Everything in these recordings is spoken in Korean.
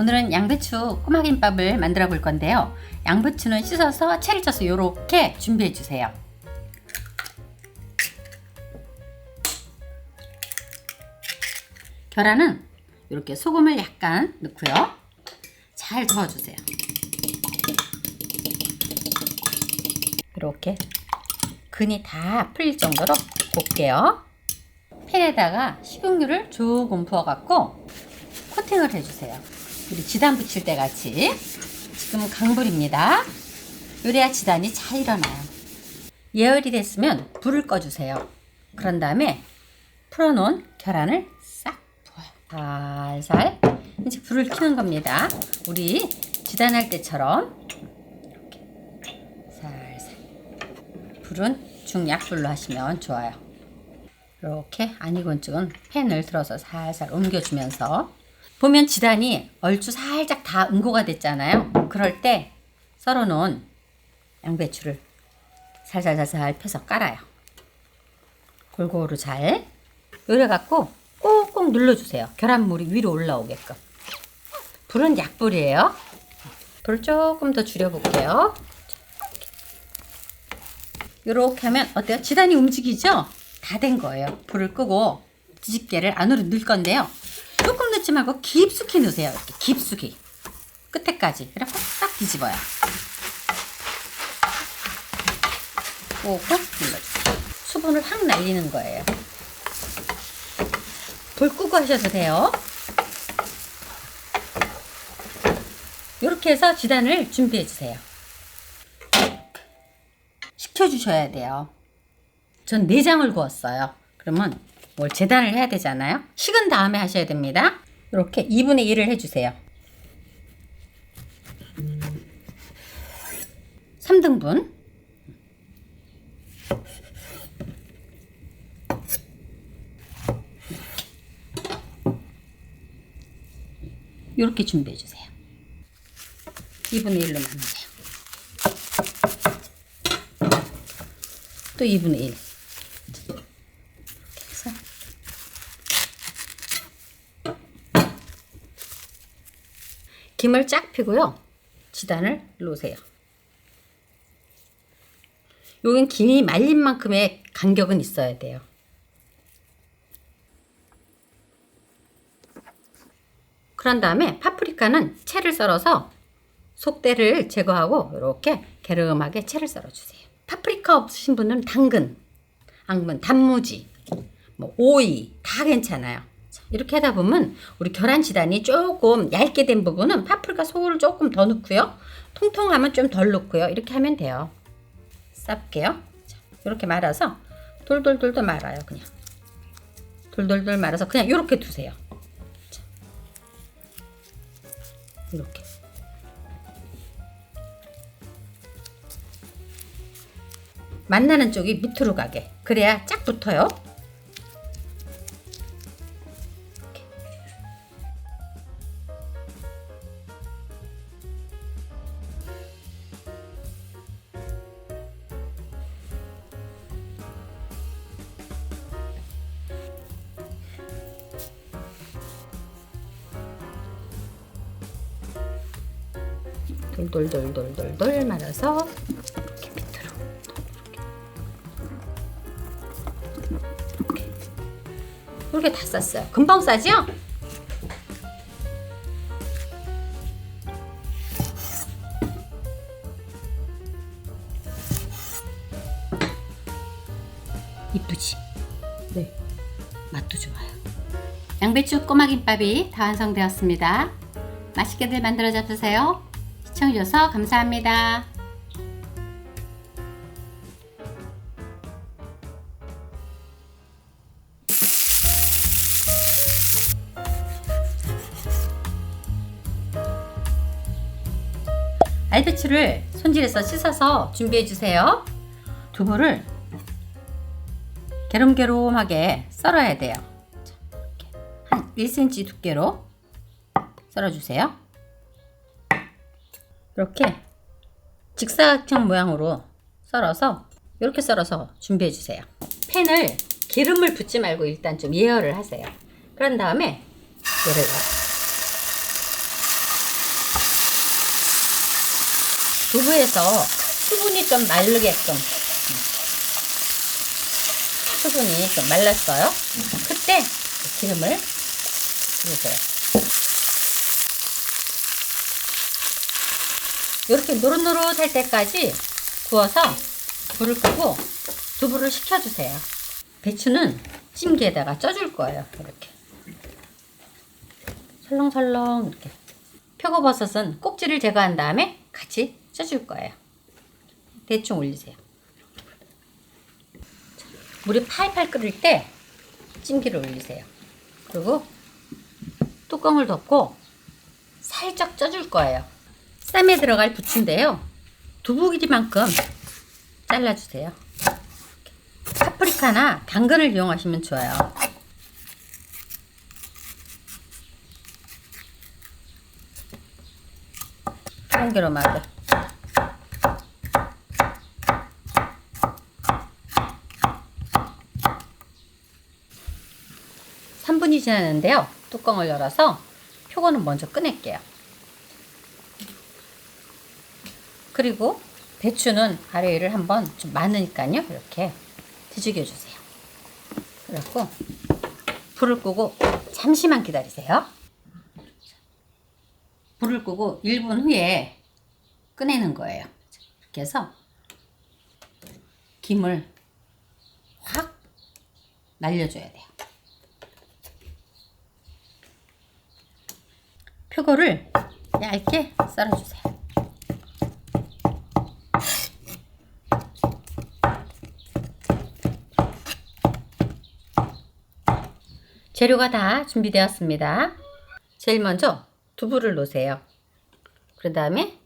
오늘은 양배추 꼬마김밥을 만들어 볼 건데요. 양배추는 씻어서 채를 쪄서 이렇게 준비해 주세요. 계란은 이렇게 소금을 약간 넣고요. 잘 저어주세요. 이렇게 근이 다 풀릴 정도로 볶게요. 팬에다가 식용유를 조금 부어갖고 코팅을 해주세요. 우리 지단 붙일 때 같이. 지금 강불입니다. 요래야 지단이 잘 일어나요. 예열이 됐으면 불을 꺼주세요. 그런 다음에 풀어놓은 계란을 싹 부어요. 살살. 이제 불을 켜는 겁니다. 우리 지단할 때처럼 이렇게 살살. 불은 중약불로 하시면 좋아요. 이렇게 안 익은 쪽은 팬을 들어서 살살 옮겨주면서 보면 지단이 얼추 살짝 다 응고가 됐잖아요. 그럴 때 썰어놓은 양배추를 살살살살 펴서 깔아요. 골고루 잘 요래갖고 꾹꾹 눌러주세요. 계란물이 위로 올라오게끔. 불은 약불이에요. 불 조금 더 줄여볼게요. 이렇게 하면 어때요? 지단이 움직이죠? 다 된 거예요. 불을 끄고 뒤집개를 안으로 넣을 건데요. 넣지 말고 깊숙이 넣으세요. 이렇게 깊숙이. 끝에까지. 그래서 딱 뒤집어요. 꾹꾹 눌러주세요. 수분을 확 날리는 거예요. 불 끄고 하셔도 돼요. 이렇게 해서 지단을 준비해 주세요. 식혀주셔야 돼요. 전 내장을 구웠어요. 그러면 뭘 재단을 해야 되잖아요. 식은 다음에 하셔야 됩니다. 이렇게 2분의 1을 해주세요. 3등분. 이렇게 준비해 주세요. 2분의 1로 나누세요. 또 2분의 1. 해서 김을 쫙 피고요. 지단을 놓으세요. 여긴 김이 말린 만큼의 간격은 있어야 돼요. 그런 다음에 파프리카는 채를 썰어서 속대를 제거하고 이렇게 게름하게 채를 썰어주세요. 파프리카 없으신 분은 당근, 앙분, 단무지, 뭐 오이 다 괜찮아요. 자, 이렇게 하다 보면 우리 계란 지단이 조금 얇게 된 부분은 파프리카 소를 조금 더 넣고요. 통통하면 좀 덜 넣고요. 이렇게 하면 돼요. 쌉게요. 자, 이렇게 말아서 돌돌돌돌 말아요. 그냥 돌돌돌 말아서 그냥 이렇게 두세요. 자, 이렇게. 만나는 쪽이 밑으로 가게. 그래야 쫙 붙어요. 돌돌돌돌돌돌 말아서 이렇게 밑으로 이렇게 이렇게 다 쌌어요. 금방 싸죠? 이쁘지? 네. 맛도 좋아요. 양배추 꼬마김밥이 다 완성되었습니다. 맛있게들 만들어 잡수세요. 시청해주셔서 감사합니다. 알배추를 손질해서 씻어서 준비해 주세요. 두부를 게름게름하게 썰어야 돼요. 한 1cm 두께로 썰어 주세요. 이렇게 직사각형 모양으로 썰어서 이렇게 썰어서 준비해 주세요. 팬을 기름을 붓지 말고 일단 좀 예열을 하세요. 그런 다음에 얘를 두부에서 수분이 좀 마르게끔 수분이 좀 말랐어요. 그때 기름을 주세요. 이렇게 노릇노릇할 때까지 구워서 불을 끄고 두부를 식혀주세요. 배추는 찜기에다가 쪄줄 거예요. 이렇게 설렁설렁 이렇게 표고버섯은 꼭지를 제거한 다음에 같이 쪄줄 거예요. 대충 올리세요. 물이 팔팔 끓을 때 찜기를 올리세요. 그리고 뚜껑을 덮고 살짝 쪄줄 거예요. 쌈에 들어갈 부추인데요. 두부 길이만큼 잘라주세요. 파프리카나 당근을 이용하시면 좋아요. 참기름하고 3분이 지났는데요. 뚜껑을 열어서 표고는 먼저 꺼낼게요. 그리고 배추는 아래 위를 한번 좀 많으니까요. 이렇게 뒤죽여 주세요. 그리고 불을 끄고 잠시만 기다리세요. 불을 끄고 1분 후에 꺼내는 거예요. 이렇게 해서 김을 확 날려줘야 돼요. 표고를 얇게 썰어주세요. 재료가 다 준비되었습니다. 제일 먼저 두부를 넣으세요. 그 다음에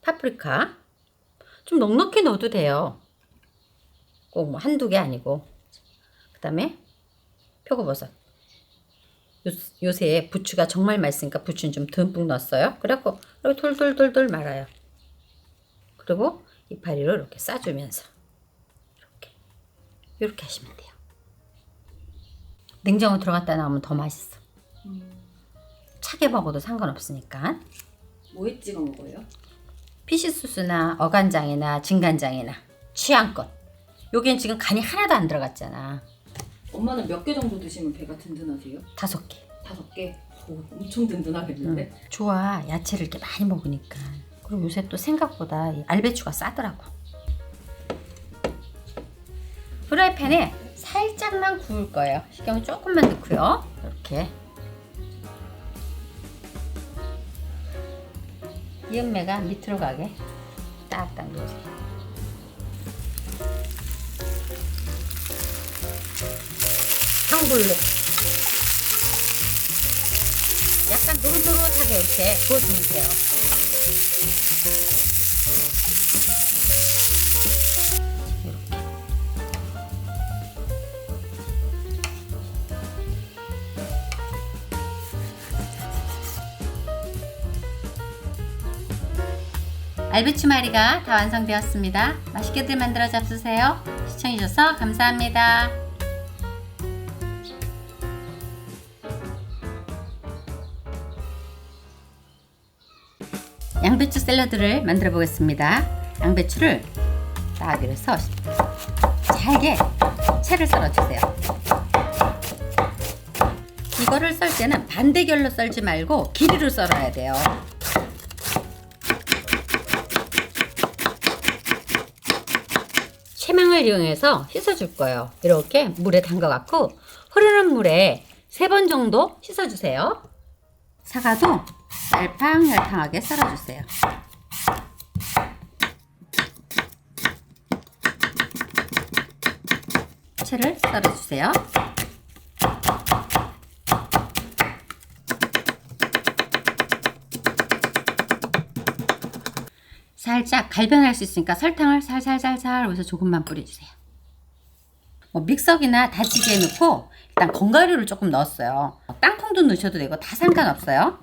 파프리카. 좀 넉넉히 넣어도 돼요. 꼭 뭐 한두 개 아니고. 그 다음에 표고버섯. 요, 요새 부추가 정말 맛있으니까 부추는 좀 듬뿍 넣었어요. 그래갖고 돌돌돌돌 말아요. 그리고 이파리를 이렇게 싸주면서 이렇게 이렇게 하시면 돼요. 냉장고 들어갔다 나오면 더 맛있어. 차게 먹어도 상관없으니까. 뭐에 찍어 먹어요? 피시소스나 어간장이나 진간장이나 취향껏. 요겐 지금 간이 하나도 안 들어갔잖아. 엄마는 몇 개 정도 드시면 배가 든든하세요? 다섯 개. 다섯 개? 오, 엄청 든든하겠는데? 좋아 야채를 이렇게 많이 먹으니까 그리고 요새 또 생각보다 이 알배추가 싸더라고 프라이팬에 살짝만 구울 거예요. 식용유 조금만 넣고요. 이렇게. 이은매가 밑으로 가게 딱딱 넣으세요. 한글로. 약간 노릇노릇하게 이렇게 구워주면 돼요. 알배추 마리가 다 완성되었습니다. 맛있게들 만들어 잡수세요. 시청해주셔서 감사합니다. 양배추 샐러드를 만들어 보겠습니다. 양배추를 딱 이래서 잘게 채를 썰어 주세요. 이거를 썰 때는 반대결로 썰지 말고 길이로 썰어야 돼요. 채망을 이용해서 씻어줄 거예요. 이렇게 물에 담가갖고 흐르는 물에 세 번 정도 씻어주세요. 사과도 얄팡얄팡하게 썰어주세요. 채를 썰어주세요. 살짝 갈변할 수 있으니까 설탕을 살살살살 여기서 조금만 뿌려주세요. 뭐 믹서기나 다지기에 넣고 일단 건가루를 조금 넣었어요. 땅콩도 넣으셔도 되고 다 상관없어요.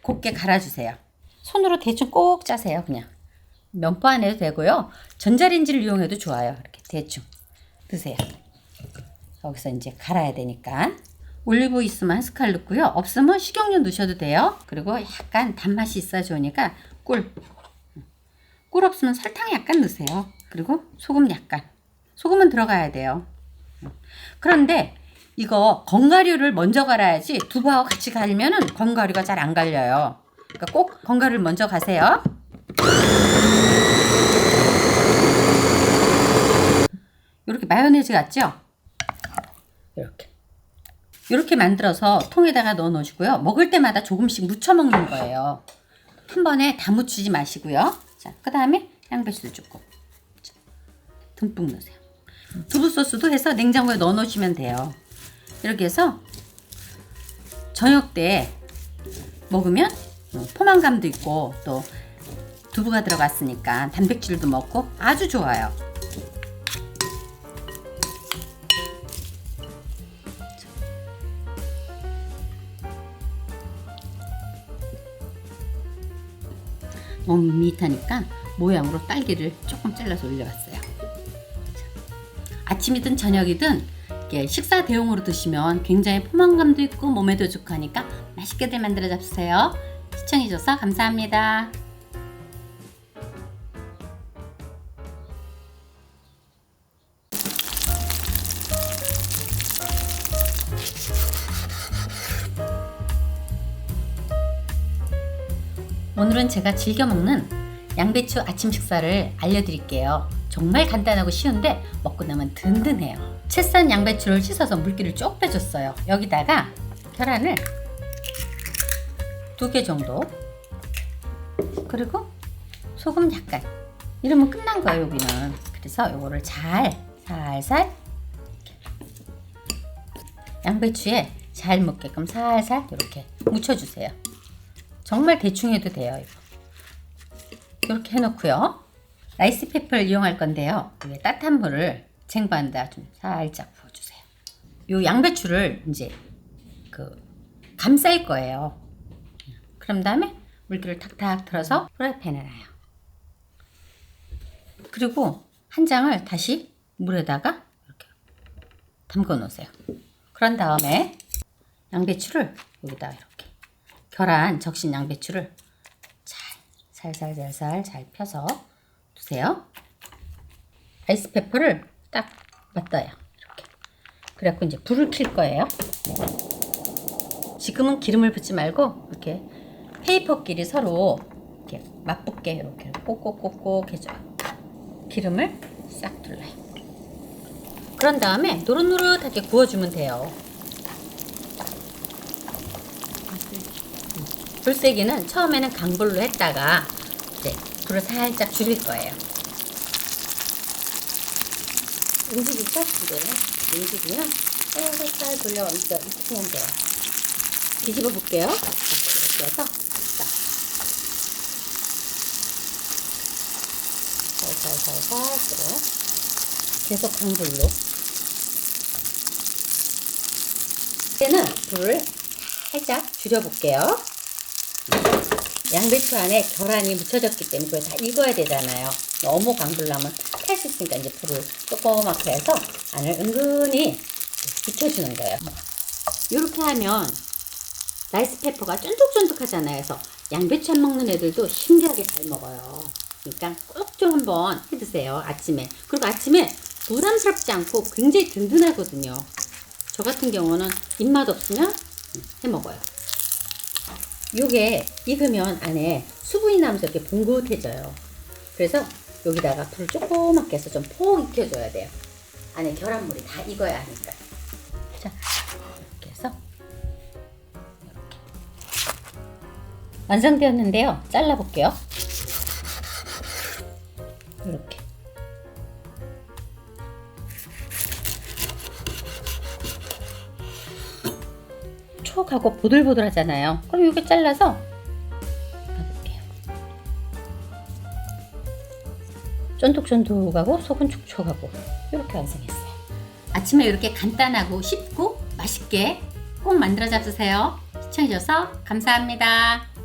곱게 갈아주세요. 손으로 대충 꼭 짜세요, 그냥. 면포 안 해도 되고요. 전자레인지를 이용해도 좋아요. 이렇게 대충 드세요. 여기서 이제 갈아야 되니까. 올리브 있으면 한 스칼 넣고요. 없으면 식용유 넣으셔도 돼요. 그리고 약간 단맛이 있어 좋으니까 꿀. 꿀 없으면 설탕 약간 넣으세요. 그리고 소금 약간. 소금은 들어가야 돼요. 그런데 이거 건가류를 먼저 갈아야지 두부하고 같이 갈면은 건가류가 잘 안 갈려요. 그러니까 꼭 건가루를 먼저 가세요. 이렇게 마요네즈 같죠? 이렇게. 이렇게 만들어서 통에다가 넣어 놓으시고요. 먹을 때마다 조금씩 묻혀 먹는 거예요. 한 번에 다 묻히지 마시고요. 자, 그 다음에 양배추도 조금 자, 듬뿍 넣으세요. 두부 소스도 해서 냉장고에 넣어 놓으시면 돼요. 이렇게 해서 저녁 때 먹으면 어, 포만감도 있고 또 두부가 들어갔으니까 단백질도 먹고 아주 좋아요. 너무 밋밋하니까 모양으로 딸기를 조금 잘라서 올려봤어요. 아침이든 저녁이든 식사 대용으로 드시면 굉장히 포만감도 있고 몸에도 좋고 하니까 맛있게들 만들어 잡수세요. 시청해줘서 감사합니다. 오늘은 제가 즐겨 먹는 양배추 아침 식사를 알려드릴게요. 정말 간단하고 쉬운데 먹고 나면 든든해요. 채썬 양배추를 씻어서 물기를 쭉 빼줬어요. 여기다가 계란을 두 개 정도 그리고 소금 약간 이러면 끝난 거예요 여기는 그래서 요거를 잘 살살 양배추에 잘 묻게끔 살살 이렇게 묻혀주세요 정말 대충 해도 돼요 이렇게 해놓고요 라이스 페퍼를 이용할 건데요 위에 따뜻한 물을 쟁반에다 좀 살짝 부어주세요 요 양배추를 이제 그 감쌀 거예요 그런 다음에 물기를 탁탁 틀어서 프라이팬에 놔요. 그리고 한 장을 다시 물에다가 이렇게 담궈 놓으세요. 그런 다음에 양배추를 여기다 이렇게 계란 적신 양배추를 잘 살살살살 잘 펴서 두세요. 아이스페퍼를 딱 맞다요. 이렇게. 그래갖고 이제 불을 킬 거예요. 지금은 기름을 붓지 말고 이렇게 페이퍼끼리 서로 이렇게 맞붙게 이렇게 꼭꼭꼭꼭 해줘요. 기름을 싹 둘러요. 그런 다음에 노릇노릇하게 구워주면 돼요. 불세기는 처음에는 강불로 했다가 이제 불을 살짝 줄일 거예요. 움직이죠? 이제 움직이면 살살 돌려가면서 이렇게 하면 돼요. 뒤집어 볼게요. 이렇게 해서 자. 살살살살 계속 강불로 이제는 불을 살짝 줄여볼게요. 양배추 안에 계란이 묻혀졌기 때문에 그걸 다 익어야 되잖아요. 너무 강불로 하면 탈 수 있으니까 이제 불을 조그맣게 해서 안을 은근히 익혀주는 거예요. 이렇게 하면 라이스 페퍼가 쫀득쫀득하잖아요. 그래서 양배추 안 먹는 애들도 신기하게 잘 먹어요. 그러니까 꼭 좀 한번 해 드세요. 아침에. 그리고 아침에 부담스럽지 않고 굉장히 든든하거든요. 저 같은 경우는 입맛 없으면 해 먹어요. 요게 익으면 안에 수분이 나면서 이렇게 봉긋해져요. 그래서 여기다가 불을 조그맣게 해서 좀 폭 익혀줘야 돼요. 안에 계란물이 다 익어야 하니까. 자, 이렇게 해서 완성되었는데요. 잘라볼게요. 촉하고 보들보들하잖아요. 그럼 이렇게 잘라서. 쫀득쫀득하고 속은 촉촉하고 이렇게 완성했어요. 아침에 이렇게 간단하고 쉽고 맛있게 꼭 만들어 잡수세요. 시청해주셔서 감사합니다.